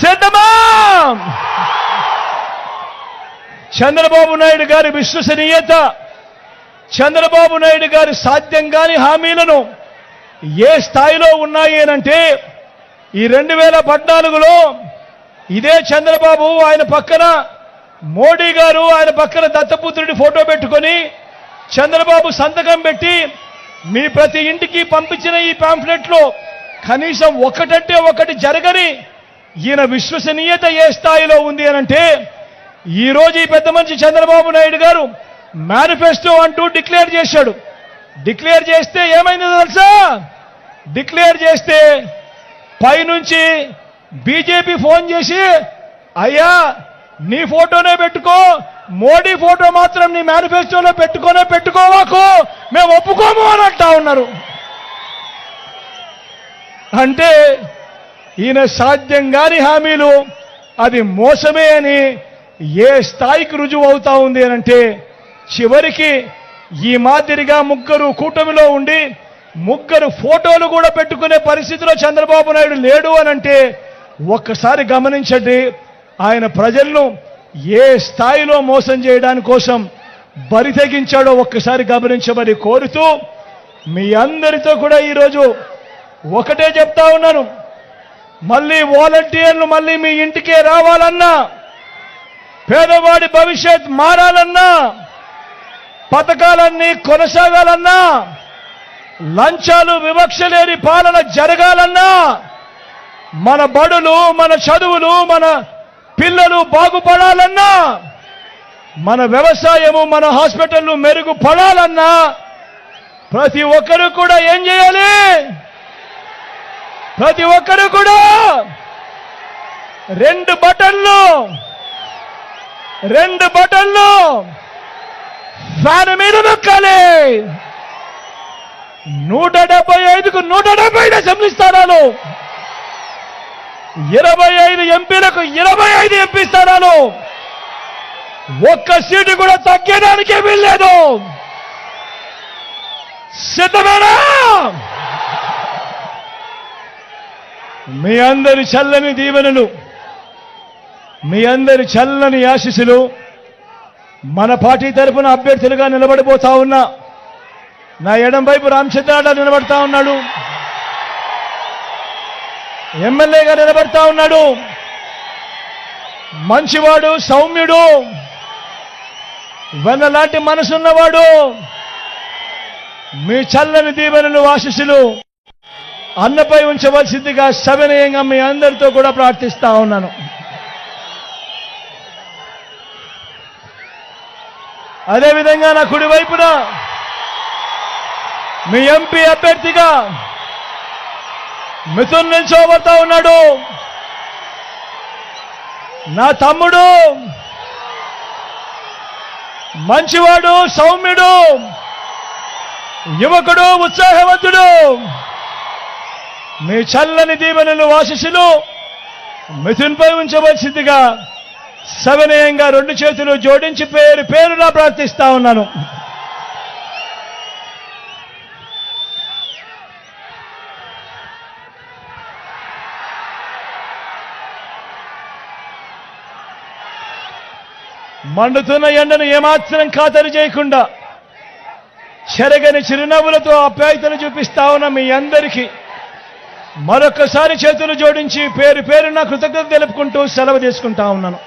చేద్దామా చంద్రబాబు నాయుడు గారి విశ్వసనీయత చంద్రబాబు నాయుడు గారి సాధ్యం కాని హామీలను ఏ స్థాయిలో ఉన్నాయి అనంటే ఈ రెండు వేల పద్నాలుగులో ఇదే చంద్రబాబు ఆయన పక్కన మోడీ గారు ఆయన పక్కన దత్తపుత్రుడి ఫోటో పెట్టుకొని చంద్రబాబు సంతకం పెట్టి మీ ప్రతి ఇంటికి పంపించిన ఈ పాంఫ్లెట్లో కనీసం ఒకటంటే ఒకటి జరగని ఈయన విశ్వసనీయత ఏ స్థాయిలో ఉంది అనంటే ఈరోజు ఈ పెద్ద మనిషి చంద్రబాబు నాయుడు గారు మేనిఫెస్టో అంటూ డిక్లేర్ చేశాడు. డిక్లేర్ చేస్తే ఏమైందో తెలుసా? డిక్లేర్ చేస్తే పైనుంచి బీజేపీ ఫోన్ చేసి అయ్యా నీ ఫోటోనే పెట్టుకో మోడీ ఫోటో మాత్రం నీ మేనిఫెస్టోలో పెట్టుకోనే పెట్టుకోవాకు మేము ఒప్పుకోము అని అంటా ఉన్నారు. అంటే ఈయన సాధ్యం కాని హామీలు అది మోసమే అని ఏ స్థాయికి రుజువు అవుతా ఉంది అంటే చివరికి ఈ మాదిరిగా ముగ్గురు కూటమిలో ఉండి ముగ్గురు ఫోటోలు కూడా పెట్టుకునే పరిస్థితిలో చంద్రబాబు నాయుడు లేడు అనంటే ఒక్కసారి గమనించండి ఆయన ప్రజలను ఏ స్థాయిలో మోసం చేయడానికి కోసం బరి తెగించాడో ఒక్కసారి గమనించమని కోరుతూ మీ అందరితో కూడా ఈరోజు ఒకటే చెప్తా ఉన్నాను. మళ్ళీ వాలంటీర్లు మళ్ళీ మీ ఇంటికే రావాలన్నా పేదవాడి భవిష్యత్ మారాలన్నా పథకాలన్నీ కొనసాగాలన్నా లంచాలు వివక్ష లేని పాలన జరగాలన్నా మన బడులు మన చదువులు మన పిల్లలు బాగుపడాలన్నా మన వ్యవసాయము మన హాస్పిటల్లు మెరుగుపడాలన్నా ప్రతి ఒక్కరు కూడా ఏం చేయాలి? ప్రతి ఒక్కరు కూడా రెండు బటన్లు రెండు బటన్లు ఫ్యాన్ మీద నొక్కాలి. నూట డెబ్బై ఐదుకు నూట డెబ్బై ఐదు అసెంబ్లీ స్థానాలు. ఇరవై ఐదు ఎంపీలకు ఇరవై ఐదు ఎంపీ స్థానాలు. ఒక్క సీటు కూడా తగ్గేదానికే వీల్లేదు. సిద్ధమేనా? మీ అందరి చల్లని దీవెనలు మీ అందరి చల్లని ఆశీస్సులు మన పార్టీ తరఫున అభ్యర్థులుగా నిలబడిపోతా ఉన్నా నా ఎడం వైపు రామచంద్రాడ నిలబడతా ఉన్నాడు. ఎమ్మెల్యేగా నిలబడతా ఉన్నాడు. మంచివాడు సౌమ్యుడు వెన్నలాంటి మనసున్నవాడు. మీ చల్లని దీవెనలు ఆశీస్సులు అన్నపై ఉంచవలసిందిగా సవినయంగా మీ అందరితో కూడా ప్రార్థిస్తా ఉన్నాను. అదేవిధంగా నా కుడివైపున మీ ఎంపీ అభ్యర్థిగా మిథున్ నిల్చోబడతా ఉన్నాడు. నా తమ్ముడు మంచివాడు సౌమ్యుడు యువకుడు ఉత్సాహవంతుడు. మీ చల్లని దీవెనలు వాసిసులు మిథున్పై ఉంచవలసిందిగా సవినయంగా రెండు చేతులు జోడించి పేరు పేరున ప్రార్థిస్తా ఉన్నాను. మండుతున్న ఎండను ఏమాత్రం ఖాతరు చేయకుండా చెరగని చిరునవ్వులతో ఆప్యాయతను చూపిస్తా ఉన్న మీ అందరికీ మరొకసారి చేతులు జోడించి పేరు పేరున కృతజ్ఞత తెలుపుకుంటూ సెలవు తీసుకుంటా ఉన్నాను.